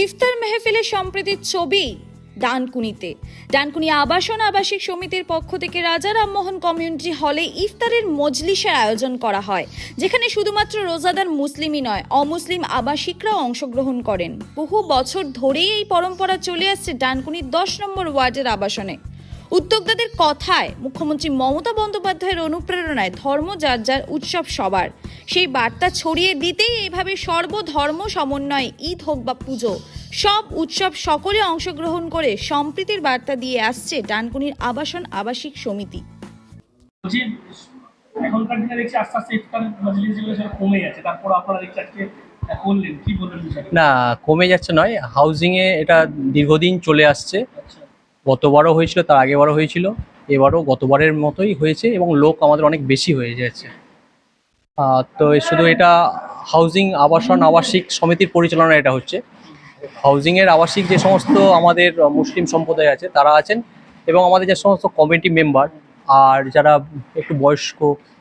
ইফতার মেহফিলের সম্প্রীতির ছবি ডানকুনিতে। ডানকুনি আবাসন আবাসিক সমিতির পক্ষ থেকে রাজা রামমোহন কমিউনিটি হলে ইফতারের মজলিসের আয়োজন করা হয়, যেখানে শুধুমাত্র রোজাদার মুসলিমই নয়, অমুসলিম আবাসিকরাও অংশগ্রহণ করেন। বহু বছর ধরেই এই পরম্পরা চলে আসছে ডানকুনির দশ নম্বর ওয়ার্ডের আবাসনে। উদ্যোক্তাদের কথায় মুখ্যমন্ত্রী মমতা বন্দ্যোপাধ্যায়ের অনুপ্রেরণায় ধর্ম যার যার উৎসব সবার। সেই বার্তা ছড়িয়ে দিতেই এইভাবে সর্বধর্ম সমন্বয় ঈদ হোক বা পুজো সব উৎসব সকলে অংশগ্রহণ করে সম্প্রীতির বার্তা দিয়ে আসছে ডানকুনির আবাসন আবাসিক সমিতি। এখনকার দিনে দেখছি আস্তে আস্তে ইফতার মজলিস যেগুলো সেটা কমে যাচ্ছে। তারপর আপনারা দেখছি আজকে করলেন কি বললেন না কমে যাচ্ছে নয় হাউজিংয়ে এটা দীর্ঘদিন চলে আসছে। আচ্ছা। গতবারও হয়েছিল তার আগেবারও হয়েছিল, এবারও গতবারের মতোই হয়েছে এবং লোক আমাদের অনেক বেশি হয়ে যাচ্ছে। তো শুধু এটা হাউজিং আবাসন, আবাসিক সমিতির পরিচালনা এটা হচ্ছে। হাউজিংয়ের আবাসিক যে সমস্ত আমাদের মুসলিম সম্প্রদায় আছে, তারা আছেন এবং আমাদের যে সমস্ত কমিটি মেম্বার আর যারা একটু বয়স্ক,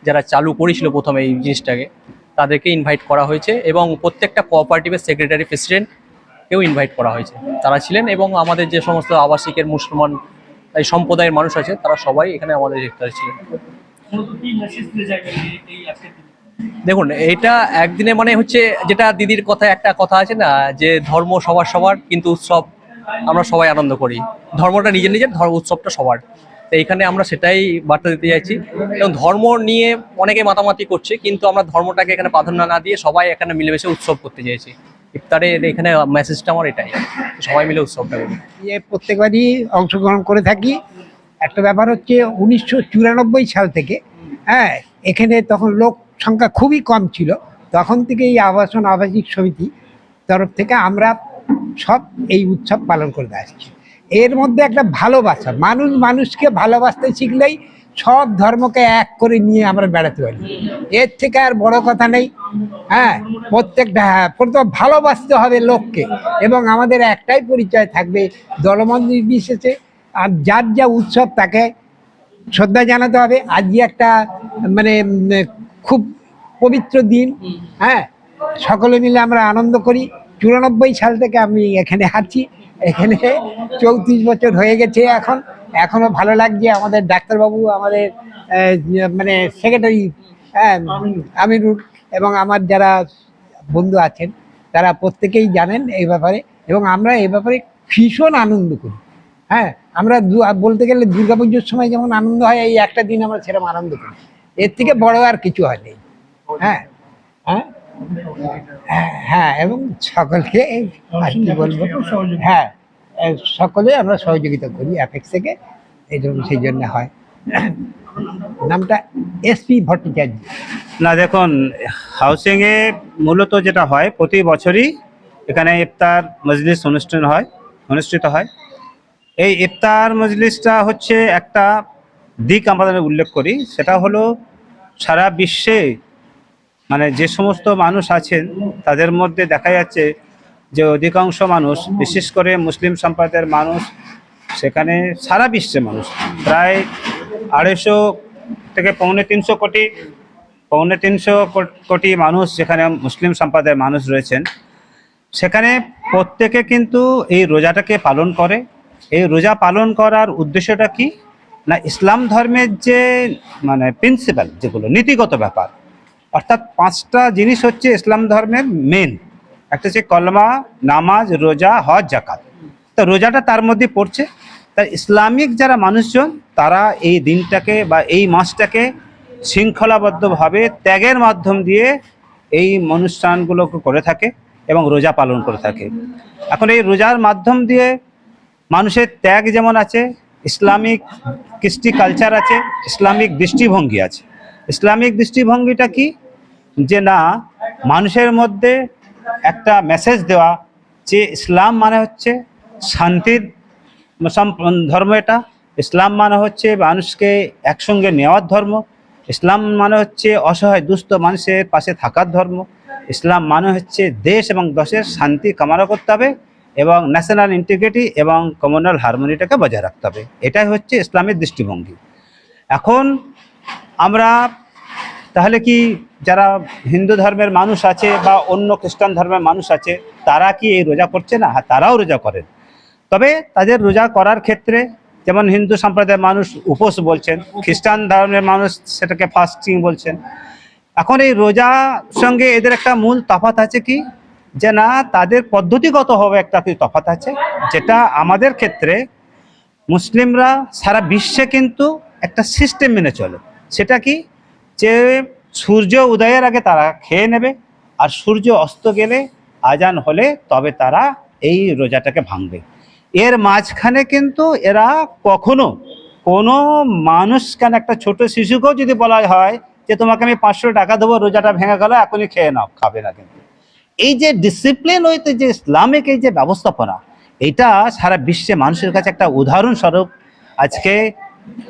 যারা চালু করেছিল প্রথমে এই জিনিসটাকে, তাদেরকে ইনভাইট করা হয়েছে এবং প্রত্যেকটা কোঅপারেটিভের সেক্রেটারি প্রেসিডেন্ট কেও ইনভাইট করা হয়েছে। তারা ছিলেন এবং আমাদের যে সমস্ত আবাসিকের মুসলমান এই সম্প্রদায়ের মানুষ আছে তারা সবাই এখানে আমাদের ইফতারে ছিলেন। দেখুন এটা একদিনে মানে হচ্ছে যেটা দিদির কথায় একটা কথা আছে না যে ধর্ম সবার সবার কিন্তু উৎসব আমরা সবাই আনন্দ করি। ধর্মটা নিজের নিজের ধর্ম উৎসবটা সবার। তো এইখানে আমরা সেটাই বার্তা দিতে চাইছি। এবং ধর্ম নিয়ে অনেকে মাতামাতি করছে কিন্তু আমরা ধর্মটাকে এখানে প্রাধান্য না দিয়ে সবাই এখানে মিলেমিশে উৎসব করতে চাইছি। ইফতারের এখানে মেসেজটা আমার এটাই। সবাই মিলে উৎসবটা করি। প্রত্যেকবারই অংশগ্রহণ করে থাকি। একটা ব্যাপার হচ্ছে উনিশশো চুরানব্বই সাল থেকে হ্যাঁ এখানে তখন লোক সংখ্যা খুবই কম ছিল। তখন থেকে এই আবাসন আবাসিক সমিতি তরফ থেকে আমরা সব এই উৎসব পালন করে আসছি। এর মধ্যে একটা ভালোবাসা, মানুষ মানুষকে ভালোবাসতে শিখলেই সব ধর্মকে এক করে নিয়ে আমরা বেড়াতে পারি। এর থেকে আর বড় কথা নেই। হ্যাঁ প্রত্যেকটা হ্যাঁ প্রথম ভালোবাসতে হবে লোককে এবং আমাদের একটাই পরিচয় থাকবে দলমত নির্বিশেষে আর যার যা উৎসব তাকে শ্রদ্ধা জানাতে হবে। আজকে একটা মানে খুব পবিত্র দিন। হ্যাঁ সকলে মিলে আমরা আনন্দ করি। চুরানব্বই সাল থেকে আমি এখানে আছি। এখানে চৌত্রিশ বছর হয়ে গেছে এখন। এখনও ভালো লাগছে আমাদের ডাক্তারবাবু আমাদের মানে সেক্রেটারি হ্যাঁ আমিরুল এবং আমার যারা বন্ধু আছেন তারা প্রত্যেকেই জানেন এই ব্যাপারে এবং আমরা এই ব্যাপারে ভীষণ আনন্দ করি। হ্যাঁ আমরা বলতে গেলে দুর্গাপুজোর সময় যেমন আনন্দ হয় এই একটা দিন আমরা সেরকম আনন্দ করি। এর থেকে বড় আর কিছু হয়নি হ্যাঁ হ্যাঁ হ্যাঁ, হ্যাঁ এবং সকলকে আর কি বলব? হ্যাঁ সকলে আমরা সহযোগিতা করি অ্যাপেক্স থেকে, এই জন্য সেই জন্য হয়। নামটা এসপি ভট্টাচার্য। না, দেখুন হাউসিংয়ে মূলত যেটা হয়, প্রতি বছরই এখানে ইফতার মজলিস অনুষ্ঠান হয়, অনুষ্ঠিত হয়। এই ইফতার মজলিসটা হচ্ছে একটা দিক আমাদের উল্লেখ করি, সেটা হলো সারা বিশ্বে মানে যে সমস্ত মানুষ আছেন, তাদের মধ্যে দেখা যাচ্ছে যে অধিকাংশ মানুষ, বিশেষ করে মুসলিম সম্প্রদায়ের মানুষ, সেখানে সারা বিশ্বে মানুষ, প্রায় আড়াইশো থেকে পৌনে তিনশো কোটি, পৌনে তিনশো কোটি মানুষ যেখানে মুসলিম সম্প্রদায়ের মানুষ রয়েছেন। সেখানে প্রত্যেকে কিন্তু এই রোজাটাকে পালন করে। এই রোজা পালন করার উদ্দেশ্যটা কি? না, ইসলাম ধর্মের যে মানে প্রিন্সিপাল যেগুলো, নীতিগত ব্যাপার, অর্থাৎ পাঁচটা জিনিস হচ্ছে ইসলাম ধর্মের মেন একটা হচ্ছে কলমা, নামাজ, রোজা, হজ জাকাত তো রোজাটা তার মধ্যে পড়ছে। তার ইসলামিক যারা মানুষজন, তারা এই দিনটাকে বা এই মাসটাকে শৃঙ্খলাবদ্ধভাবে ত্যাগের মাধ্যম দিয়ে এই অনুষ্ঠানগুলোকে করে থাকে এবং রোজা পালন করে থাকে। এখন এই রোজার মাধ্যম দিয়ে মানুষের ত্যাগ যেমন আছে, ইসলামিক কৃষ্টি কালচার আছে, ইসলামিক দৃষ্টিভঙ্গি আছে। ইসলামিক দৃষ্টিভঙ্গিটা কি? যে না, মানুষের মধ্যে একটা মেসেজ দেওয়া যে ইসলাম মানে হচ্ছে শান্তির ধর্ম এটা। ইসলাম মানে হচ্ছে মানুষকে একসঙ্গে নেওয়ার ধর্ম। ইসলাম মানে হচ্ছে অসহায়, দুস্থ মানুষের পাশে থাকার ধর্ম। ইসলাম মানে হচ্ছে দেশ এবং দেশের শান্তি কামনা করতে হবে এবং ন্যাশনাল ইন্টিগ্রিটি এবং কমিউনাল হারমোনিটাকে বজায় রাখতে হবে। এটাই হচ্ছে ইসলামের দৃষ্টিভঙ্গি। এখন আমরা তাহলে কি যারা হিন্দু ধর্মের মানুষ আছে বা অন্য খ্রিস্টান ধর্মের মানুষ আছে, তারা কি এই রোজা করছে না? হ্যাঁ তারাও রোজা করেন। তবে তাদের রোজা করার ক্ষেত্রে যেমন হিন্দু সম্প্রদায়ের মানুষ উপোস বলছেন, খ্রিস্টান ধর্মের মানুষ সেটাকে ফাস্টিং বলছেন। এখন এই রোজার সঙ্গে এদের একটা মূল তফাত আছে কি? যে না, তাদের পদ্ধতিগতভাবে একটা কি তফাৎ আছে? যেটা আমাদের ক্ষেত্রে মুসলিমরা সারা বিশ্বে কিন্তু একটা সিস্টেম মেনে চলে। সেটা কি? যে সূর্য উদয়ের আগে তারা খেয়ে নেবে, আর সূর্য অস্ত গেলে, আজান হলে তবে তারা এই রোজাটাকে ভাঙবে। এর মাঝখানে কিন্তু এরা কখনো কোনো মানুষ কেন, একটা ছোট শিশুকেও যদি বলা হয় যে, তোমাকে আমি পাঁচশো টাকা দেবো, রোজাটা ভেঙে গেল, এখনই খেয়ে নাও। খাবে না কিন্তু। এই যে ডিসিপ্লিন হইতে যে ইসলামিক, এই যে ব্যবস্থাপনা, এটা সারা বিশ্বে মানুষের কাছে একটা উদাহরণস্বরূপ। আজকে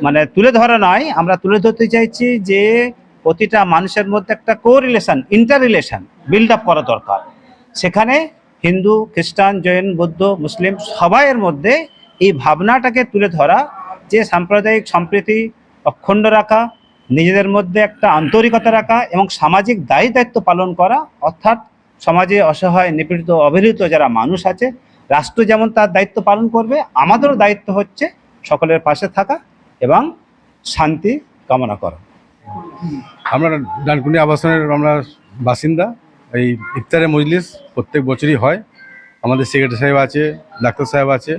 মানে তুলে ধরা নয়, আমরা তুলে ধরতে চাইছি যে প্রতিটা মানুষের মধ্যে একটা co relation inter relation build up করা দরকার। সেখানে হিন্দু, খ্রিস্টান, জৈন, বৌদ্ধ, মুসলিম সবাইয়ের মধ্যে এই ভাবনাটাকে তুলে ধরা, যে সাম্প্রদায়িক সম্প্রীতি অক্ষুণ্ণ রাখা, নিজেদের মধ্যে একটা আন্তরিকতা রাখা এবং সামাজিক দায়ী দায়িত্ব পালন করা, অর্থাৎ সমাজে অসহায়, নিপীড়িত, অবহেলিত যারা মানুষ আছে, রাষ্ট্র যেমন তার দায়িত্ব পালন করবে, আমাদেরও দায়িত্ব হচ্ছে সকলের পাশে থাকা এবং শান্তি কামনা করা। আমরা ডানকুনি আবাসনের, আমরা বাসিন্দা। এই ইফতারের মজলিস প্রত্যেক বছরই হয়। আমাদের সেক্রেটারি সাহেব আছে, ডাক্তার সাহেব আছে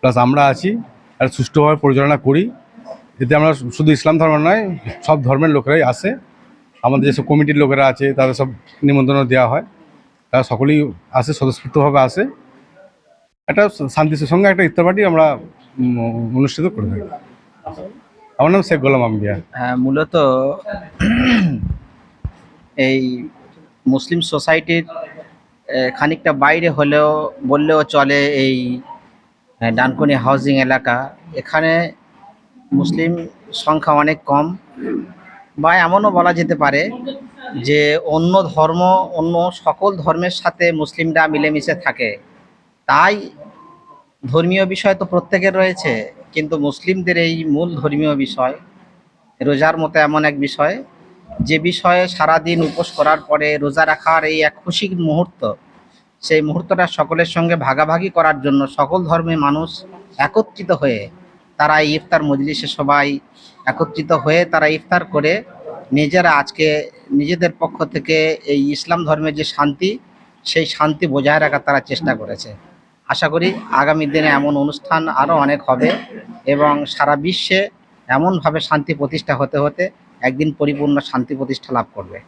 প্লাস আমরা আছি, আর সুষ্ঠুভাবে পরিচালনা করি। এতে আমরা শুধু ইসলাম ধর্ম নয়, সব ধর্মের লোকেরাই আসে। আমাদের যেসব কমিটির লোকেরা আছে, তাদের সব নিমন্ত্রণ দেওয়া হয়। তারা সকলেই আসে, স্বতঃস্ফূর্তভাবে আসে। একটা শান্তির সঙ্গে একটা ইফতার পার্টি আমরা অনুষ্ঠিত করে থাকি। আমার নাম শেখ গোলাম আম্বিয়া। হ্যাঁ মূলত এই মুসলিম সোসাইটির খানিকটা বাইরে হলেও, বললেও চলে এই ডানকুনি হাউজিং এলাকা। এখানে মুসলিম সংখ্যা অনেক কম বা এমনও বলা যেতে পারে যে অন্য ধর্ম, অন্য সকল ধর্মের সাথে মুসলিমরা মিলেমিশে থাকে। তাই ধর্মীয় বিষয় তো প্রত্যেকের রয়েছে। কিন্তু মুসলিমদের এই মূল ধর্মীয় বিষয়, রোজার মতো এমন এক বিষয়, যে বিষয়ে সারাদিন উপোস করার পরে রোজা রাখার এই এক খুশির মুহূর্ত, সেই মুহূর্তটা সকলের সঙ্গে ভাগাভাগি করার জন্য সকল ধর্মের মানুষ একত্রিত হয়ে তারা ইফতার মজলিসে সবাই একত্রিত হয়ে তারা ইফতার করে নিজেরা আজকে নিজেদের পক্ষ থেকে এই ইসলাম ধর্মের যে শান্তি, সেই শান্তি বজায় রাখার তারা চেষ্টা করেছে। আশা করি আগামী দিনে এমন অনুষ্ঠান আরও অনেক হবে। এবং সারা বিশ্বে এমনভাবে শান্তি প্রতিষ্ঠা হতে হতে একদিন পরিপূর্ণ শান্তি প্রতিষ্ঠা লাভ করবে।